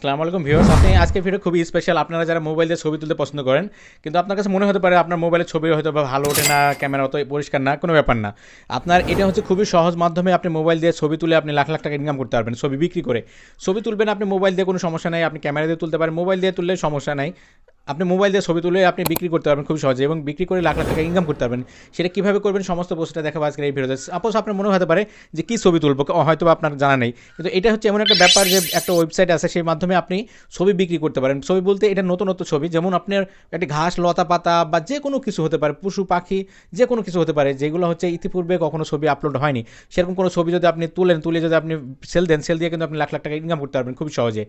আসসালামু আলাইকুম ভিউয়ার্স, আপনি আজকে ভিডিও খুবই স্পেশাল আপনারা যারা মোবাইল দিয়ে ছবি তুলতে পছন্দ করেন, কিন্তু আপনার কাছে মনে হতে পারে আপনার মোবাইলের ছবি হয়তো ভালো ওঠে না ক্যামেরা অত পরিষ্কার না, কোনো ব্যাপার না। আপনার এটা হচ্ছে খুবই সহজ মাধ্যমে আপনি মোবাইল দিয়ে ছবি তুলে আপনি লাখ লাখ টাকা ইনকাম করতে পারবেন, ছবি বিক্রি করে। ছবি তুলবেন, আপনি মোবাইল দিয়ে কোনো সমস্যা নাই, আপনি ক্যামেরা দিয়ে তুলতে পারেন। মোবাইল দিয়ে তুললে সমস্যা নাই। আপনি মোবাইল দিয়ে ছবি তুলে আপনি বিক্রি করতে পারবেন খুব সহজে এবং বিক্রি করে লাখ লাখ টাকা ইনকাম করতে পারবেন। সেটা কীভাবে করবেন সমস্ত বস্তুটা দেখাবো আজকের এই ভিডিওতে। সাপোজ আপনার মনে হতে পারে যে কী ছবি তুলবো হয়তো আপনার জানা নেই। কিন্তু এটা হচ্ছে এমন একটা ব্যাপার যে একটা ওয়েবসাইট আছে, সেই মাধ্যমে আপনি ছবি বিক্রি করতে পারেন। ছবি বলতে এটা নতুনত্ব ছবি। যেমন আপনার একটি ঘাস, লতা পাতা বা যে কোনো কিছু হতে পারে, পশু, পাখি, যে কোনো কিছু হতে পারে, যেগুলো হচ্ছে ইতিপূর্বে কখনো ছবি আপলোড হয়নি। সেরকম কোনো ছবি যদি আপনি তুলেন, তুলে যদি আপনি সেল দেন সেল দিয়ে কিন্তু আপনি লাখ লাখ টাকা ইনকাম করতে পারবেন খুব সহজে।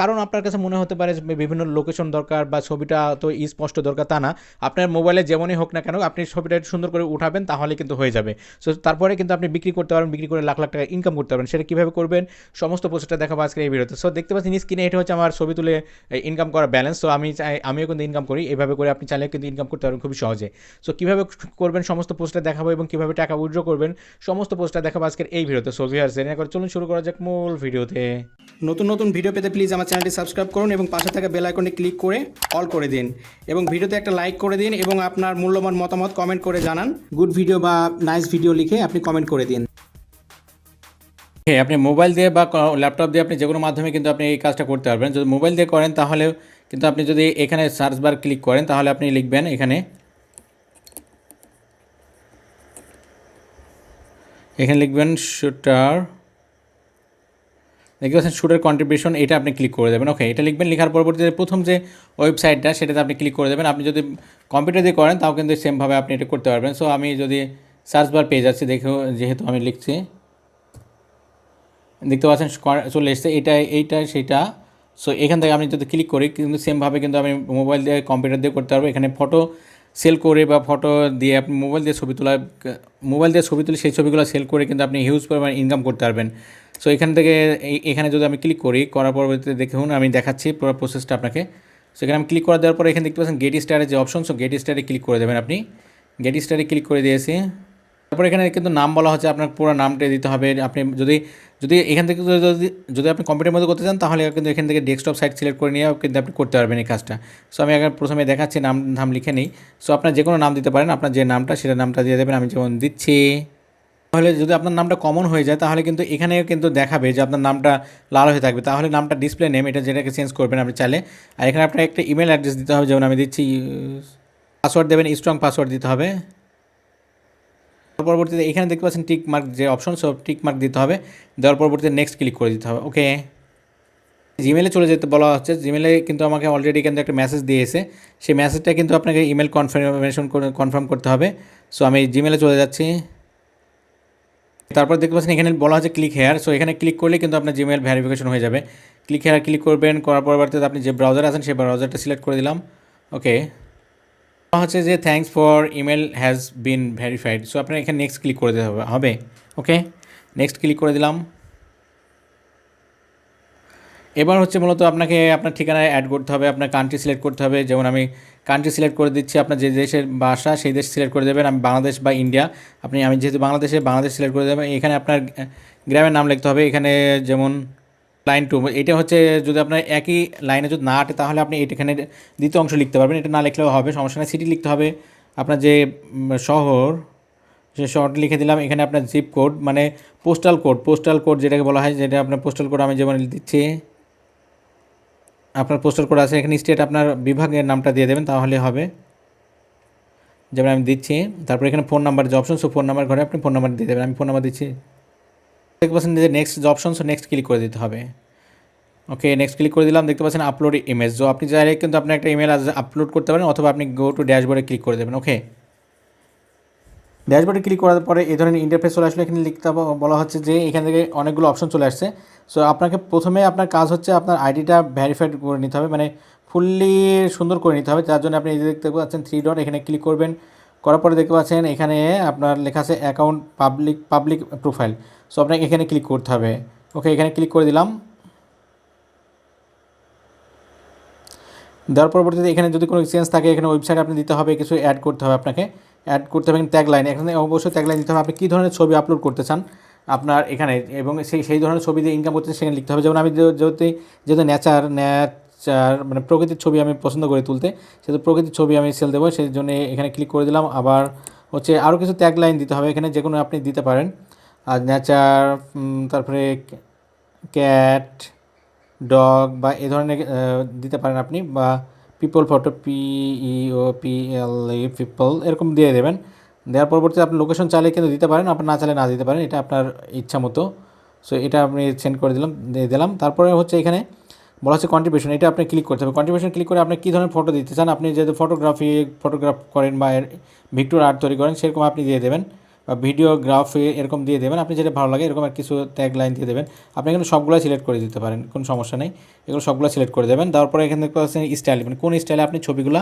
কারণ আপনার কাছে মনে হতে পারে বিভিন্ন লোকেশন দরকার বা ছবিটা তো স্পষ্ট দরকার, তা না। আপনার মোবাইলে যেমনই হোক না কেন, আপনি ছবিটা সুন্দর করে উঠাবেন, তাহলে কিন্তু হয়ে যাবে। সো তারপরে কিন্তু আপনি বিক্রি করতে পারবেন, বিক্রি করে লাখ লাখ টাকা ইনকাম করতে পারবেন। সেটা কীভাবে করবেন, সমস্ত প্রসেসটা দেখাবো আজকের এই ভিডিওতে। সো দেখতে পাচ্ছেন স্ক্রিনে এটা হচ্ছে আমার ছবি তুলে ইনকাম করা ব্যালেন্স সো আমি চাই, আমিও কিন্তু ইনকাম করি এইভাবে করে আপনি চাইলে কিন্তু ইনকাম করতে পারবেন খুবই সহজে। সো কীভাবে করবেন, সমস্ত পোস্টটা দেখাবো এবং কীভাবে টাকা উইথড্র করবেন, সমস্ত পোস্টটা দেখাবো আজকের এই ভিডিওতে। সো ভিউয়ার্স এর করে চলুন, শুরু করা যাক মূল ভিডিওতে। নতুন নতুন ভিডিও পেতে প্লিজ আমার চ্যানেলটি সাবস্ক্রাইব করুন এবং পাশে থাকা বেল আইকনে ক্লিক করে অল করে দিন এবং ভিডিওতে একটা লাইক করে দিন এবং আপনার মূল্যবান মতামত কমেন্ট করে জানান। গুড ভিডিও বা নাইস ভিডিও লিখে আপনি কমেন্ট করে দিন। হ্যাঁ আপনি মোবাইল দিয়ে বা ল্যাপটপ দিয়ে আপনি যে কোনো মাধ্যমে কিন্তু আপনি এই কাজটা করতে পারবেন। যদি মোবাইল দিয়ে করেন তাহলে কিন্তু আপনি যদি এখানে সার্চ বার ক্লিক করেন তাহলে আপনি লিখবেন এখানে। এখানে লিখবেন শুটার দেখতে পাচ্ছেন শুটার কন্ট্রিবিউশন এটা আপনি ক্লিক করে দেবেন। ওকে এটা লিখবেন, লেখার পরবর্তীতে প্রথম যে ওয়েবসাইটটা সেটাতে আপনি ক্লিক করে দেবেন। আপনি যদি কম্পিউটার দিয়ে করেন, তাও কিন্তু সেমভাবে আপনি এটা করতে পারবেন। সো আমি যদি সার্চ বার পেয়ে যাচ্ছি, দেখো যেহেতু আমি লিখছি, দেখতে পাচ্ছেন চলে এসছে। এটা, এইটা, সেটা। সো এখান থেকে আমি যদি ক্লিক করি, কিন্তু সেমভাবে কিন্তু আমি মোবাইল দিয়ে কম্পিউটার দিয়ে করতে পারব। এখানে ফটো সেল করে বা ফটো দিয়ে আপনি মোবাইল দিয়ে ছবি তোলা মোবাইল দিয়ে ছবি তুলে সেই ছবিগুলো সেল করে কিন্তু আপনি হিউজ পরিমাণ ইনকাম করতে পারবেন। সো এখান থেকে এখানে যদি আমি ক্লিক করি, করার পরবর্তীতে দেখুন আমি দেখাচ্ছি পুরো প্রসেসটা আপনাকে। সো এখানে আমি ক্লিক করে দেওয়ার পরে এখানে দেখতে পাচ্ছেন গেট স্টারের যে অপশন সো গেট স্টারে ক্লিক করে দেবেন আপনি। গেট স্টারে ক্লিক করে দিয়েছি। তারপর এখানে কিন্তু নাম বলা হচ্ছে, আপনার পুরো নামটা দিতে হবে। আপনি যদি যদি এখান থেকে যদি যদি আপনি কম্পিউটারের মধ্যে করতে চান, তাহলে কিন্তু এখান থেকে ডেস্কটপ সাইট সিলেক্ট করে নিয়ে কিন্তু আপনি করতে পারবেন এই কাজটা। সো আমি আগে প্রথমে দেখাচ্ছি, নাম নাম লিখে নিই। সো আপনার যে কোনো নাম দিতে পারেন, আপনার যে নামটা, সেটা নামটা দিয়ে দেবেন। আমি যেমন দিচ্ছি তাহলে যদি আপনার নামটা কমন হয়ে যায়, তাহলে কিন্তু এখানে কিন্তু দেখাবে যে আপনার নামটা লাল হয়ে থাকবে। তাহলে নামটা ডিসপ্লে নেম এটা যেটাকে চেঞ্জ করবেন আপনি চাইলে। আর এখানে আপনার একটা ইমেল অ্যাড্রেস দিতে হবে, যেমন আমি দিচ্ছি পাসওয়ার্ড দেবেন স্ট্রং পাসওয়ার্ড দিতে হবে। পরবর্তীতে এখানে দেখতে পাচ্ছেন টিক মার্ক যে অপশন সব টিক মার্ক দিতে হবে। দেওয়ার পরবর্তীতে নেক্সট ক্লিক করে দিতে হবে ওকে জিমেলে চলে যেতে বলা হচ্ছে জিমেলে কিন্তু আমাকে অলরেডি কিন্তু একটা মেসেজ দিয়েছে। সেই মেসেজটা কিন্তু আপনাকে ইমেল কনফার্মেশন কনফার্ম করতে হবে। সো আমি জিমেলে চলে যাচ্ছি। তারপর দেখতে পাচ্ছেন এখানে বলা হচ্ছে ক্লিক হেয়ার সো এখানে ক্লিক করলে কিন্তু আপনার জিমেল ভ্যারিফিকেশন হয়ে যাবে। ক্লিক হেয়ার ক্লিক করবেন, করার পরবর্তীতে আপনি যে ব্রাউজার আছেন সেই ব্রাউজারটা সিলেক্ট করে দিলাম। ওকে হচ্ছে যে thanks for email has been verified so আপনার এখানে নেক্সট ক্লিক করে দিতে হবে হবে। ওকে নেক্সট ক্লিক করে দিলাম। এবার হচ্ছে মূলত আপনাকে আপনার ঠিকানায় অ্যাড করতে হবে, আপনার কান্ট্রি সিলেক্ট করতে হবে। যেমন আমি কান্ট্রি সিলেক্ট করে দিচ্ছি, আপনার যে দেশের বাসা সেই দেশ সিলেক্ট করে দেবেন। আমি বাংলাদেশ বা ইন্ডিয়া আপনি আমি যেহেতু বাংলাদেশে, বাংলাদেশ সিলেক্ট করে দেবেন। এখানে আপনার গ্রামের নাম লিখতে হবে। এখানে যেমন লাইন টু এটা হচ্ছে যদি আপনার একই লাইনে যদি না আটে, তাহলে আপনি এখানে দ্বিতীয় অংশ লিখতে পারবেন। এটা না লিখলেও হবে, সমস্যা নেই। সিটি লিখতে হবে। আপনার যে শহর সে শহরটি লিখে দিলাম, এখানে আপনার জিপ কোড মানে পোস্টাল কোড পোস্টাল কোড যেটাকে বলা হয়, যেটা আপনার পোস্টাল কোড আমি যেমন দিচ্ছি। আপনার পোস্টার কোড আছে, এখানে স্টেট আপনার বিভাগের নামটা দিয়ে দেবেন, তাহলে হবে। যেমন আমি দিচ্ছি, তারপর এখানে ফোন নাম্বার যে অপশন সো ফোন নাম্বার ঘরে আপনি ফোন নাম্বার দিয়ে দেবেন, আমি ফোন নাম্বার দিচ্ছি। দেখতে পাচ্ছেন যে নেক্সট যে অপশন সো নেক্সট ক্লিক করে দিতে হবে। ওকে নেক্সট ক্লিক করে দিলাম, দেখতে পাচ্ছেন আপলোড ইমেজ তো আপনি চাইলে কিন্তু আপনার একটা ইমেল আপলোড করতে পারেন, অথবা আপনি গো টু ড্যাশবোর্ডে ক্লিক করে দেবেন ওকে ড্যাশবোর্ডে ক্লিক করার পরে এই ধরনের ইন্টারফেস চলে আসলে এখানে লিখতে বলা হচ্ছে যে এখান থেকে অনেকগুলো অপশন চলে আসছে। সো আপনাকে প্রথমে আপনার কাজ হচ্ছে আপনার আইডিটা ভেরিফাইড করে নিতে হবে মানে ফুললি সুন্দর করে নিতে হবে। তার জন্য আপনি দেখতে পাচ্ছেন থ্রি ডট এখানে ক্লিক করবেন। করার পরে দেখতে পাচ্ছেন এখানে আপনার লেখা আছে account public public profile so আপনাকে এখানে ক্লিক করতে হবে। ওকে এখানে ক্লিক করে দিলাম। দেওয়ার পরবর্তীতে এখানে যদি কোনো এক্সচেঞ্জ থাকে, এখানে ওয়েবসাইট আপনি দিতে হবে, কিছু অ্যাড করতে হবে আপনাকে। অ্যাড করতে হবে ট্যাগ লাইন এখানে অবশ্যই ট্যাগ লাইন দিতে হবে। আপনি কী ধরনের ছবি আপলোড করতে চান? আপনার এখানে এবং সেই সেই ধরনের ছবি দিয়ে ইনকাম করতে সেখানে লিখতে হবে। যেমন আমি যে- যেহেতু নেচার নেচার মানে প্রকৃতির ছবি আমি পছন্দ করি তুলতে, সেহেতু প্রকৃতির ছবি আমি সেল দেবো। সেই জন্য এখানে ক্লিক করে দিলাম। আবার হচ্ছে আরও কিছু ট্যাগ লাইন দিতে হবে। এখানে যে কোনো আপনি দিতে পারেন। আর নেচার তারপরে ক্যাট ডগ বা এ ধরনের দিতে পারেন আপনি বা people photo P O P L people এরকম দিয়ে দেবেন। দেওয়ার পরবর্তীতে আপনি লোকেশন চাইলে কিন্তু দিতে পারেন, আপনার না চাইলে না দিতে পারেন, এটা আপনার ইচ্ছা মতো। সো এটা আপনি সেন্ড করে দিলাম, দিয়ে দিলাম। তারপরে হচ্ছে এখানে বলা হচ্ছে কন্ট্রিবিউশন এটা আপনি ক্লিক করতে হবে। কন্ট্রিবিউশন ক্লিক করে আপনি কী ধরনের ফটো দিতে চান, আপনি যেহেতু ফটোগ্রাফি ফটোগ্রাফ করেন বা ভিক্টোর আর্ট তৈরি করেন, সেরকম আপনি দিয়ে দেবেন। ভিডিওগ্রাফি এরকম দিয়ে দেবেন। আপনি যেটা ভালো লাগে এরকম আর কিছু ট্যাগ লাইন দিয়ে দেবেন। আপনি এখানে সবগুলো সিলেক্ট করে দিতে পারেন, কোনো সমস্যা নেই। এগুলো সবগুলো সিলেক্ট করে দেবেন। তারপরে এখানে স্টাইল মানে কোন স্টাইলে আপনি ছবিগুলো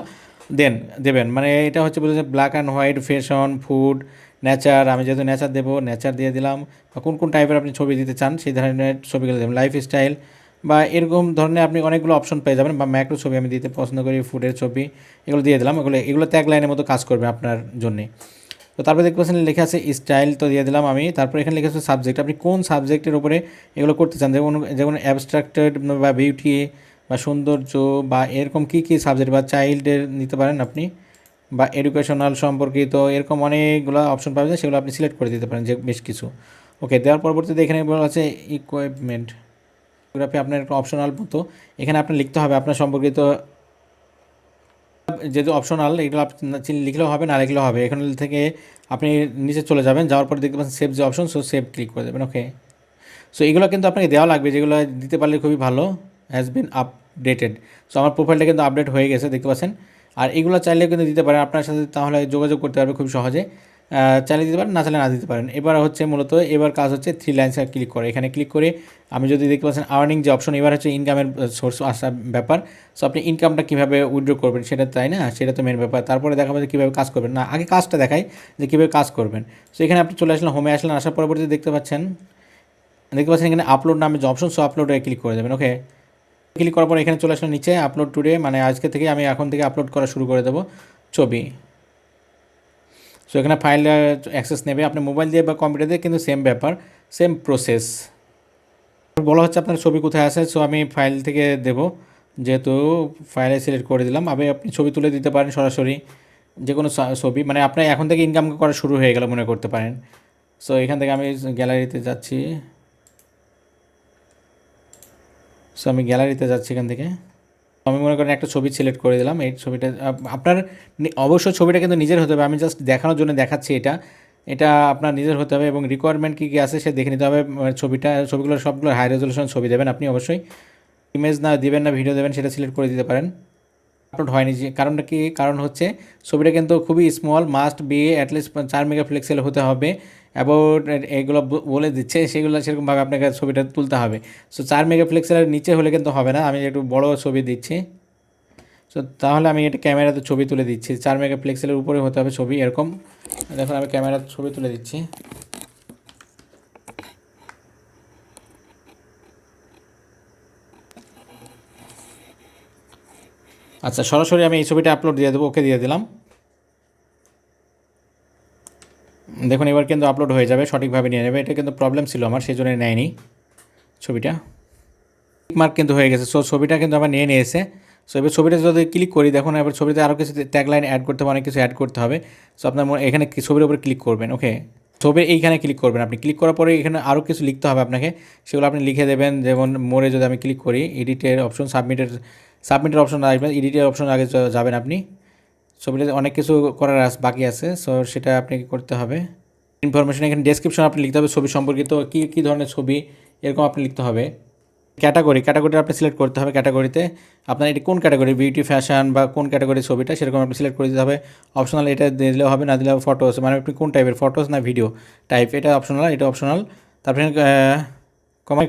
দেন, দেবেন। মানে এটা হচ্ছে বলছে black and white fashion food nature আমি যেহেতু নেচার দেবো নেচার দিয়ে দিলাম। বা কোন কোন টাইপের আপনি ছবি দিতে চান, সেই ধরনের ছবিগুলো দেবেন। লাইফ স্টাইল বা এরকম ধরনের আপনি অনেকগুলো অপশন পেয়ে যাবেন। বা ম্যাক্রো ছবি আমি দিতে পছন্দ করি ফুডের ছবি, এগুলো দিয়ে দিলাম। এগুলো এগুলো ট্যাগ লাইনের মতো কাজ করবে আপনার জন্যে। তো তারপরে দেখতে পাচ্ছেন লেখা আছে স্টাইল তো দিয়ে দিলাম আমি। তারপর এখানে লেখা আছে সাবজেক্ট আপনি কোন সাবজেক্টের উপরে এগুলো করতে চান? যেমন যেমন অ্যাবস্ট্রাক্টেড বা বিউটি বা সৌন্দর্য বা এরকম কী কী সাবজেক্ট বা চাইল্ডের নিতে পারেন আপনি? বা এডুকেশনাল সম্পর্কিত এরকম অনেকগুলো অপশন যায় সেগুলো আপনি সিলেক্ট করে দিতে পারেন, যে বেশ কিছু। ওকে দেওয়ার পরবর্তীতে এখানে বলা আছে ইকুইপমেন্ট ফটোগ্রাফি আপনার একটা অপশনাল মতো। এখানে আপনার লিখতে হবে আপনার সম্পর্কিত যেহেতু অপশনাল এগুলো আপনি লিখলেও হবে, না লিখলেও হবে। এখান থেকে আপনি নিচে চলে যাবেন, যাওয়ার পরে দেখতে পাচ্ছেন সেভ যে অপশন সো সেভ ক্লিক করে দেবেন ওকে সো এগুলো কিন্তু আপনাকে দেওয়া লাগবে, যেগুলো দিতে পারলে খুবই ভালো হ্যাজ বিন আপডেটেড সো আমার প্রোফাইলটা কিন্তু আপডেট হয়ে গেছে, দেখতে পাচ্ছেন। আর এগুলো চাইলেও কিন্তু দিতে পারেন, আপনার সাথে তাহলে যোগাযোগ করতে পারবে খুব সহজে। চাইলে দিতে পারেন, না চালিয়ে না দিতে পারেন। এবার হচ্ছে মূলত, এবার কাজ হচ্ছে থ্রি লাইন্সে ক্লিক করে। এখানে ক্লিক করে আমি যদি দেখতে পাচ্ছেন আর্নিং যে অপশন এবার হচ্ছে ইনকামের সোর্স আসা ব্যাপার। সো আপনি ইনকামটা কীভাবে উইথড্র করবেন সেটা তাই না? সেটা তো মেন ব্যাপার। তারপরে দেখাবো যে কীভাবে কাজ করবেন। না, আগে কাজটা দেখাই যে কীভাবে কাজ করবেন। সো এখানে আপনি চলে আসলেন হোমে আসলেন, আসার পরবর্তীতে দেখতে পাচ্ছেন দেখতে পাচ্ছেন এখানে আপলোড নামে যে অপশন সো আপলোডে ক্লিক করে দেবেন। ওকে ক্লিক করার পর এখানে চলে আসলে নিচে আপলোড টুডে মানে আজকে থেকে আমি এখন থেকে আপলোড করা শুরু করে দেবো ছবি। সো এখানে ফাইল অ্যাক্সেস নেবে। আপনি মোবাইল দিয়ে বা কম্পিউটার দিয়ে, কিন্তু সেম ব্যাপার সেম প্রসেস বলা হচ্ছে আপনার ছবি কোথায় আছে সো আমি ফাইল থেকে দেব। যেহেতু ফাইলে সিলেক্ট করে দিলাম আমি আপনি ছবি তুলে দিতে পারেন সরাসরি যে কোনো ছবি। মানে আপনার এখন থেকে ইনকাম করা শুরু হয়ে গেল মনে করতে পারেন। সো এখান থেকে আমি গ্যালারিতে যাচ্ছি। সো আমি গ্যালারিতে যাচ্ছি এখান থেকে। আমি মনে করেন একটা ছবি সিলেক্ট করে দিলাম। এই ছবিটা, আপনার অবশ্য ছবিটা কিন্তু নিজের হতে হবে। আমি জাস্ট দেখানোর জন্য দেখাচ্ছি এটা। এটা আপনার নিজের হতে হবে এবং রিকোয়ারমেন্ট কী কী আছে সে দেখে নিতে হবে। মানে ছবিটা, ছবিগুলো সবগুলো হাই রেজলিউশন ছবি দেবেন আপনি অবশ্যই। ইমেজ না দেবেন না ভিডিও দেবেন, সেটা সিলেক্ট করে দিতে পারেন। আপলোড হয়নি যে, কারণটা কি? কারণ হচ্ছে ছবিটা কিন্তু খুবই small must be at least চার মেগাপিক্সেল হতে হবে। অ্যাবাউট এগুলো বলে দিচ্ছে, সেগুলো সেরকমভাবে আপনাকে ছবিটা তুলতে হবে। সো চার মেগাপিক্সেলের নিচে হলে কিন্তু হবে না, আমি একটু বড় ছবি দিচ্ছি। সো তাহলে আমি এটা ক্যামেরাতে ছবি তুলে দিচ্ছি। চার মেগাপিক্সেলের উপরে হতে হবে ছবি এরকম। দেখুন, আমি ক্যামেরাতে ছবি তুলে দিচ্ছি। আচ্ছা সরাসরি আমি এই ছবিটা আপলোড দিয়ে দেবো, ওকে দিয়ে দিলাম। দেখুন, এবার কিন্তু আপলোড হয়ে যাবে, সঠিকভাবে নিয়ে নেবে। এটা কিন্তু প্রবলেম ছিল আমার সেই জন্য নেয়নি ছবিটা। মার্ক কিন্তু হয়ে গেছে। সো ছবিটা কিন্তু আবার নিয়ে নিয়েছে। সো এবার ছবিটা যদি ক্লিক করি, দেখুন, এবার ছবিতে আরও কিছু ট্যাগলাইন অ্যাড করতে হবে, অনেক কিছু অ্যাড করতে হবে। সো আপনার এখানে ছবির উপরে ক্লিক করবেন ওকে ছবি এইখানে ক্লিক করবেন আপনি। ক্লিক করার পরে এখানে আরও কিছু লিখতে হবে আপনাকে। সেগুলো আপনি লিখে দেবেন, যেমন মোড়ে যদি আমি ক্লিক করি এডিটের অপশন সাবমিটের সাবমিটের অপশন আসবেন এডিটের অপশন আগে যাবেন আপনি। ছবিটাতে অনেক কিছু করার বাকি আছে। সো সেটা আপনাকে করতে হবে। ইনফরমেশন এখানে ডেসক্রিপশন আপনি লিখতে হবে, ছবি সম্পর্কিত কী কী ধরনের ছবি, এরকম আপনি লিখতে হবে। ক্যাটাগরি ক্যাটাগরিটা আপনি সিলেক্ট করতে হবে ক্যাটাগরিতে আপনার এটি কোন ক্যাটাগরি বিউটি ফ্যাশন বা কোন ক্যাটাগরি ছবিটা, সেরকম আপনি সিলেক্ট করে দিতে হবে। অপশনাল এটা দিলেও হবে, না দিলেও ফটোস মানে আপনি কোন টাইপের ফটোস না ভিডিও টাইপ এটা অপশনাল এটা অপশনাল তারপরে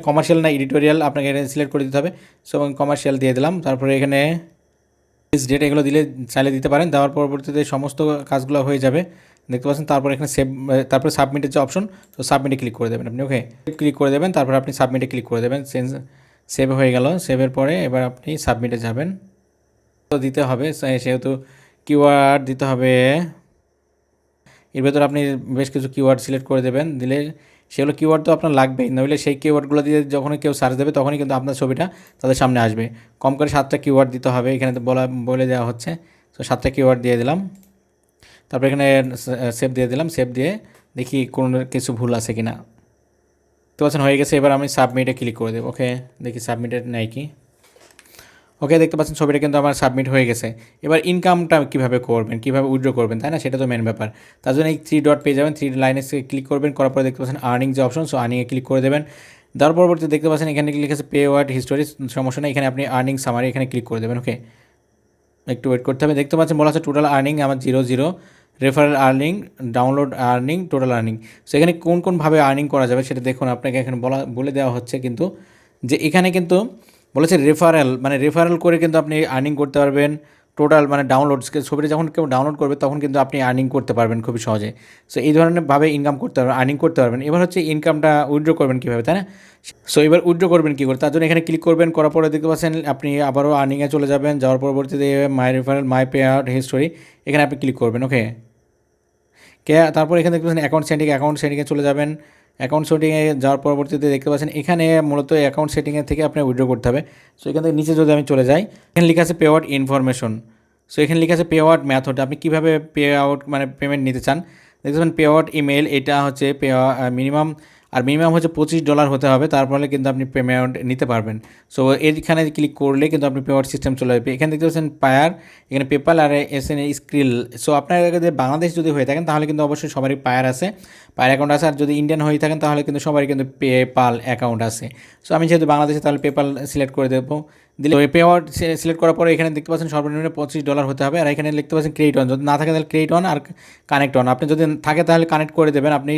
কমার্শিয়াল না এডিটোরিয়াল আপনাকে এটা সিলেক্ট করে দিতে হবে। সো কমার্শিয়াল দিয়ে দিলাম, তারপরে এখানে ডেট এগুলো দিলে চাইলে দিতে পারেন। দেওয়ার পরবর্তীতে সমস্ত কাজগুলো হয়ে যাবে। দেখতে পাচ্ছেন, তারপর এখানে সেভ তারপরে সাবমিটের যে অপশন তো সাবমিটে ক্লিক করে দেবেন আপনি। ওকে ক্লিক করে দেবেন, তারপর আপনি সাবমিটে ক্লিক করে দেবেন। চেঞ্জ সেভ হয়ে গেল। সেভের পরে এবার আপনি সাবমিটে যাবেন। তো দিতে হবে সেহেতু কিওয়ার্ড দিতে হবে। এর ভেতর আপনি বেশ কিছু কিওয়ার্ড সিলেক্ট করে দেবেন। দিলে সেগুলো কিওয়ার্ড তো আপনার লাগবেই নইলে সেই কিওয়ার্ডগুলো দিয়ে যখনই কেউ সার্চ দেবে তখনই কিন্তু আপনার ছবিটা তাদের সামনে আসবে। কম করে সাতটা কিওয়ার্ড দিতে হবে, এখানে তো বলা, বলে দেওয়া হচ্ছে। তো সাতটা কিওয়ার্ড দিয়ে দিলাম। তারপর এখানে সেভ দিয়ে দিলাম সেভ দিয়ে দেখি কোনো কিছু ভুল আছে কি না তো পাচ্ছেন হয়ে গেছে, এবার আমি সাবমিটে ক্লিক করে দেবো ওকে দেখি সাবমিটে নেয় কি। ওকে দেখতে পাচ্ছেন ছবিটা কিন্তু আমার সাবমিট হয়ে গেছে। এবার ইনকামটা কীভাবে করবেন, কীভাবে উইড্রো করবেন, তাই না? সেটা তো মেন ব্যাপার। তার জন্য এই থ্রি ডট পেয়ে যাবেন থ্রি লাইনে ক্লিক করবেন, করার পরে দেখতে পাচ্ছেন আর্নিং যে অপশন সো আর্নিংয়ে ক্লিক করে দেবেন। তার পরবর্তী দেখতে পাচ্ছেন এখানে ক্লিক আছে পে ওয়ার্ড হিস্টোরি সমস্যা নেই, এখানে আপনি আর্নিং সামারি এখানে ক্লিক করে দেবেন ওকে একটু ওয়েট করতে হবে। দেখতে পাচ্ছেন বলা আছে টোটাল আর্নিং আমার zero zero referral earning download earning total earning so এখানে কোন কোনভাবে আর্নিং করা যাবে সেটা দেখুন, আপনাকে এখানে বলা, বলে দেওয়া হচ্ছে কিন্তু যে এখানে কিন্তু বলেছে রেফারেল মানে রেফারেল করে কিন্তু আপনি আর্নিং করতে পারবেন। টোটাল মানে ডাউনলোড ছবিটা যখন কেউ ডাউনলোড করবে, তখন কিন্তু আপনি আর্নিং করতে পারবেন খুবই সহজে। সো এই ধরনের ভাবে ইনকাম করতে পারবেন আর্নিং করতে পারবেন। এবার হচ্ছে ইনকামটা উইথড্র করবেন কীভাবে, তাই না? সো এবার উইথড্র করবেন কী করে? তার জন্য এখানে ক্লিক করবেন, করার পরে দেখতে পাচ্ছেন আপনি আবারও আর্নিংয়ে চলে যাবেন। যাওয়ার পরবর্তীতে my referral my pay out history এখানে আপনি ক্লিক করবেন ওকে কে, তারপর এখানে দেখতে পাচ্ছেন অ্যাকাউন্ট সেটিং অ্যাকাউন্ট সেটিংয়ে চলে যাবেন। অ্যাকাউন্ট সেটিংয়ে যাওয়ার পরবর্তীতে দেখতে পাচ্ছেন, এখানে মূলত অ্যাকাউন্ট সেটিংয়ের থেকে আপনি উইড্রো করতে হবে। সো এখান থেকে নিচে যদি আমি চলে যাই, এখানে লেখা আছে পে আউট ইনফরমেশন সো এখানে লেখা আছে পে আউট ম্যাথড আপনি কীভাবে পে আউট মানে পেমেন্ট নিতে চান? দেখতে পাচ্ছেন পে আউট ইমেল এটা হচ্ছে পে মিনিমাম আর মিনিমাম হচ্ছে পঁচিশ ডলার হতে হবে তারপরে কিন্তু আপনি পেমেন্ট নিতে পারবেন। সো এইখানে ক্লিক করলে কিন্তু আপনি পেমেন্ট সিস্টেম চলে যাবে এখানে দেখতে পাচ্ছেন পায়ার এখানে পেপাল আর এস এন স্ক্রিল সো আপনার বাংলাদেশ যদি হয়ে থাকেন, তাহলে কিন্তু অবশ্যই সবারই পায়ার আছে। পায়ার অ্যাকাউন্ট আছে, আর যদি ইন্ডিয়ান হয়ে থাকেন, তাহলে কিন্তু সবারই কিন্তু পেপাল অ্যাকাউন্ট আছে। সো আমি যেহেতু বাংলাদেশে, তাহলে পেপাল সিলেক্ট করে দেবো। দিলে ওই পে আউট সিলেক্ট করার পরে এখানে দেখতে পাচ্ছেন সর্বনিম্ন পঁচিশ ডলার হতে হবে। আর এখানে দেখতে পাচ্ছেন ক্রেডিট অন যদি না থাকে তাহলে ক্রেডিট অন আর কানেক্ট অন আপনি যদি থাকে তাহলে কানেক্ট করে দেবেন। আপনি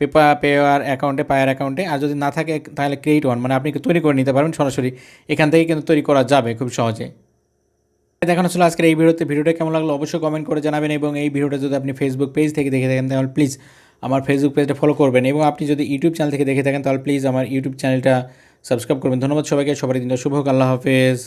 পেপা পেয়ার অ্যাকাউন্টে পায়ার অ্যাকাউন্টে আর যদি না থাকে তাহলে ক্রেডিট অন মানে আপনি তৈরি করে নিতে পারবেন সরাসরি। এখান থেকে কিন্তু তৈরি করা যাবে খুব সহজে। দেখানো ছিল আজকের এই ভিডিওতে। ভিডিওটা কেমন লাগল অবশ্যই কমেন্ট করে জানাবেন। এবং এই ভিডিওটা যদি আপনি ফেসবুক পেজ থেকে দেখে থাকেন, তাহলে প্লিজ আমার ফেসবুক পেজটা ফলো করবেন। এবং আপনি যদি ইউটিউব চ্যানেল থেকে দেখে থাকেন, তাহলে প্লিজ আমার ইউটিউব চ্যানেলটা সাবস্ক্রাইব করবেন। ধন্যবাদ সবাইকে। সবারই দিনটা শুভ আল্লাহ হাফেজ।